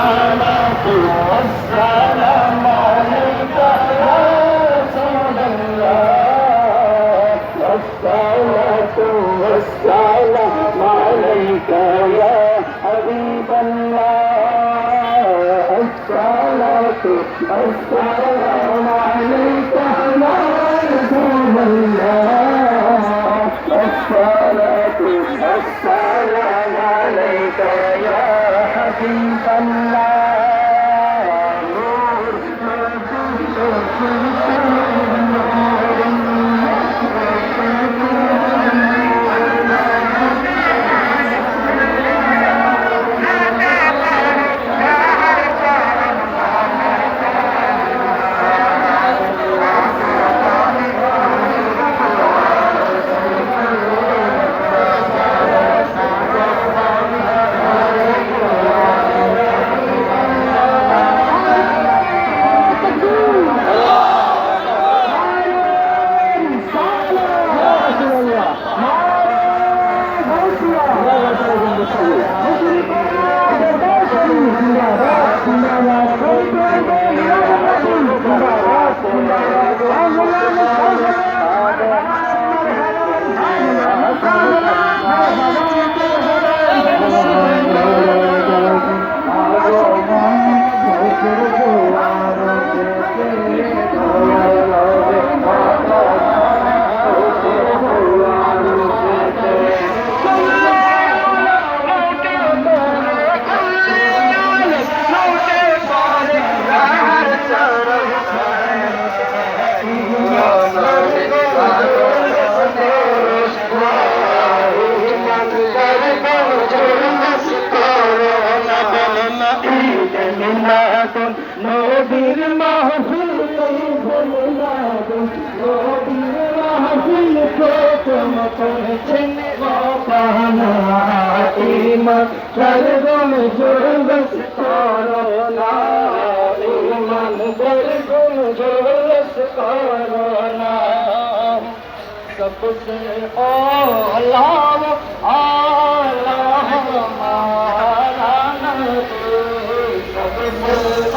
السلام عليك يا رسول الله الصلاة والسلام عليك يا করে في নবীর মাহফিল মিলাদুন নবীর মাহফিল প্রথম করেছেন বাবানা ইমান সর্বম জোরস করোনা ইমান সর্বম জোরস করোনা सबसे आला आला